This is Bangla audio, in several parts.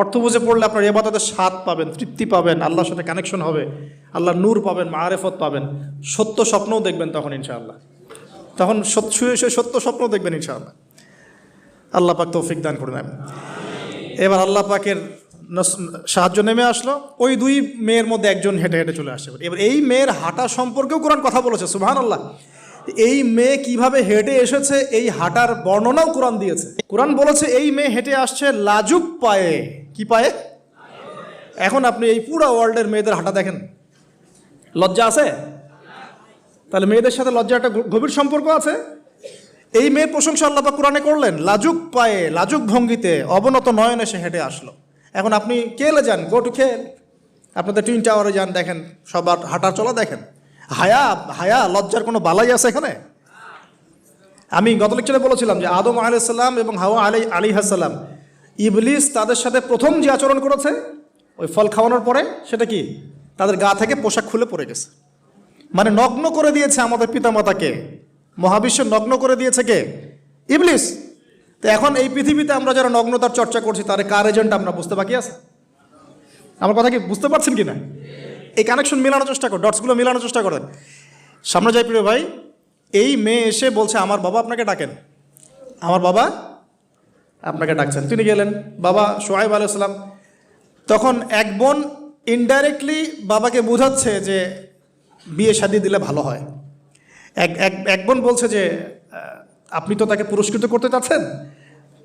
অর্থ বুঝে পড়লে আপনার এবাদতের স্বাদ পাবেন, তৃপ্তি পাবেন, আল্লাহর সাথে কানেকশন হবে আল্লাহ নূর পাবেন, মারেফত পাবেন। সত্য স্বপ্নও দেখবেন তখন ইনশাআল্লাহ। তখন শুয়ে শুয়ে সত্য স্বপ্ন দেখবেন ইনশাআল্লাহ। আল্লাহ পাক তৌফিক দান করে নেন এবার আল্লাহ পাকের সাহায্য নেমে আসলো, ওই দুই মেয়ের মধ্যে একজন হেঁটে হেঁটে চলে আসে এবার এই মেয়ের হাঁটা সম্পর্কেও কোরআন কথা বলেছে সুবহান আল্লাহ এই মেয়ে কীভাবে হেঁটে এসেছে এই হাঁটার বর্ণনাও কোরআন দিয়েছে। কোরআন বলেছে, এই মেয়ে হেঁটে আসছে লাজুক পায়ে। কি পায়ে? এখন আপনি এই পুরো ওয়ার্ল্ডের মেয়েদের হাঁটা দেখেন। লজ্জা আছে? তাহলে মেয়েদের সাথে লজ্জা একটা গভীর সম্পর্ক আছে? এই মেয়ের প্রশংসা আল্লাহ পাক কোরআনে করলেন, লাজুক পায়ে, লাজুক ভঙ্গিতে অবনত নয়নে সে হেঁটে আসলো। এখন আপনি কেলে যান গো টু খেল। আপনাদের টুইন টাওয়ারে যান, দেখেন, সবার হাঁটা চলা দেখেন। হায়া হায়া, লজ্জার কোনো বালাই আছে এখানে? আমি গত লেকচারে বলেছিলাম যে আদম আলাইসাল্লাম এবং হাওয়া আলী আলী হাসাল্লাম ইবলিস তাদের সাথে প্রথম যে আচরণ করেছে, ওই ফল খাওয়ানোর পরে, সেটা কি? তাদের গা থেকে পোশাক খুলে পড়ে গেছে। মানে নগ্ন করে দিয়েছে আমাদের পিতামাতাকে। মহাবিশ্ব নগ্ন করে দিয়েছে কে? ইবলিস। তো এখন এই পৃথিবীতে আমরা যারা নগ্নতার চর্চা করছি, তার কার এজেন্ট আমরা বুঝতে বাকি আছে? আমার কথা কি বুঝতে পারছেন কি না এই কানেকশন মেলানোর চেষ্টা কর ডটসগুলো মেলানোর চেষ্টা করেন। সামনে যাই প্রিয় ভাই, এই মেয়ে এসে বলছে, আমার বাবা আপনাকে ডাকেন। আমার বাবা আপনাকে ডাকছেন। তিনি গেলেন, বাবা সোহাইব আলাইসালাম তখন এক বোন ইনডাইরেক্টলি বাবাকে বোঝাচ্ছে যে বিয়ে শাদি দিলে ভালো হয়। এক এক এক বোন বলছে যে আপনি তো তাকে পুরস্কৃত করতে চাচ্ছেন?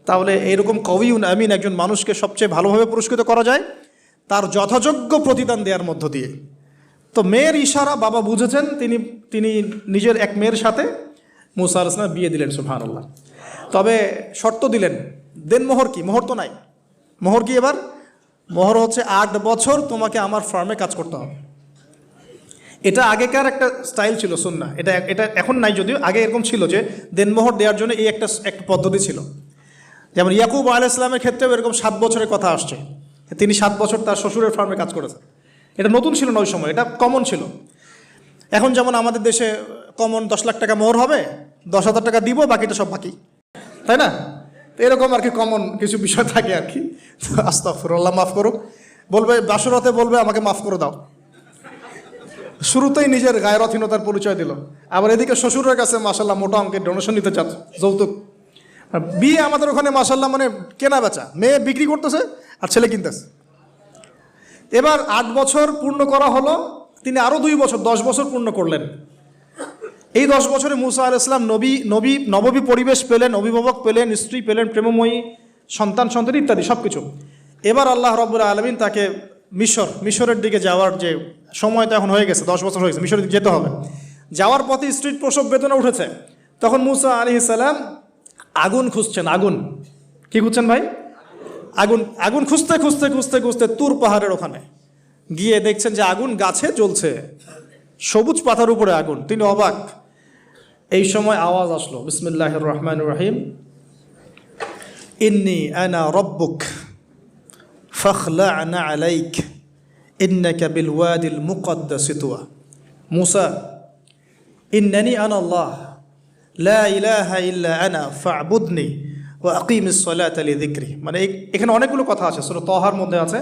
তাহলে এইরকম কবিউন আমিন একজন মানুষকে সবচেয়ে ভালোভাবে পুরস্কৃত করা যায়। তার যথাযোগ্য প্রতিদান দেওয়ার মধ্য দিয়ে। তো মেয়ের ইশারা বাবা বুঝেছেন, তিনি তিনি নিজের এক মেয়ের সাথে মুসা আলাইসলাম বিয়ে দিলেন সুফান আল্লাহ তবে শর্ত দিলেন, দেন মোহর কি? মোহর তো নাই। মোহর কি এবার? মোহর হচ্ছে আট বছর তোমাকে আমার ফার্মে কাজ করতে হবে। এটা আগেকার একটা স্টাইল ছিল সুন্না এটা এটা এখন নাই যদিও, আগে এরকম ছিল যে দেনমোহর দেওয়ার জন্য এই একটা একটা পদ্ধতি ছিল। যেমন ইয়াকুব আলাইসলামের ক্ষেত্রেও এরকম সাত বছরের কথা আসছে। তিনি সাত বছর তার শ্বশুরের ফার্মে কাজ করেছেন। এটা নতুন ছিল না ওই সময়, এটা কমন ছিল। এখন যেমন আমাদের দেশে কমন দশ লাখ টাকা মোহর হবে, দশ হাজার টাকা দিব, বাকিটা সব বাকি। তাই না? এরকম আর কি কমন কিছু বিষয় থাকে আর কি। আস্তাফরুল্লাহ মাফ করুক। বলবে, বাসরতে বলবে, আমাকে মাফ করে দাও। শুরুতেই নিজের গায়রথীনতার পরিচয় দিল। আবার এদিকে শ্বশুরের কাছে মাসাল্লাহ মোটা অঙ্কের ডোনেশন নিতে চাচ্ছে, যৌতুক। বিয়ে আমাদের ওখানে মাসাল্লাহ মানে কেনা বেচা মেয়ে বিক্রি করতেছে আর ছেলে কিনতেছে এবার আট বছর পূর্ণ করা হলো, তিনি আরও দুই বছর, দশ বছর পূর্ণ করলেন। এই দশ বছরে মুসা আল ইসলাম নবী নবী, নববী পরিবেশ পেলেন, অভিভাবক পেলেন, স্ত্রী পেলেন, প্রেমময়ী, সন্তান সন্তান ইত্যাদি সব কিছু এবার আল্লাহ রব্বুল আলমিন তাকে মিশর, মিশরের দিকে যাওয়ার যে সময় তো এখন হয়ে গেছে, দশ বছর হয়ে গেছে, মিশরের দিকে যেতে হবে। যাওয়ার পথে স্ত্রীর প্রসব বেতনে উঠেছে। তখন মুসা আলি ইসালাম আগুন খুঁজছেন, আগুন। কি খুঁজছেন ভাই? আগুন আগুন খুঁজতে খুঁজতে খুঁজতে খুঁজতে তুর পাহাড়ের ওখানে। গিয়ে দেখছেন যে আগুন গাছে জ্বলছে। সবুজ পাতার উপরে আগুন। তিনি অবাক। এই সময় আওয়াজ আসলো বিসমিল্লাহ রহমান রহিম। ইন্নি আনা রব্বুক ফখলা আনা আলাইক। ইন্নাকা বিল ওয়াদিল মুসা আনা আল্লাহ। লা ওয়া আকিমিস আলী দিক্রি মানে এখানে অনেকগুলো কথা আছে। শুধু তহার মধ্যে আছে।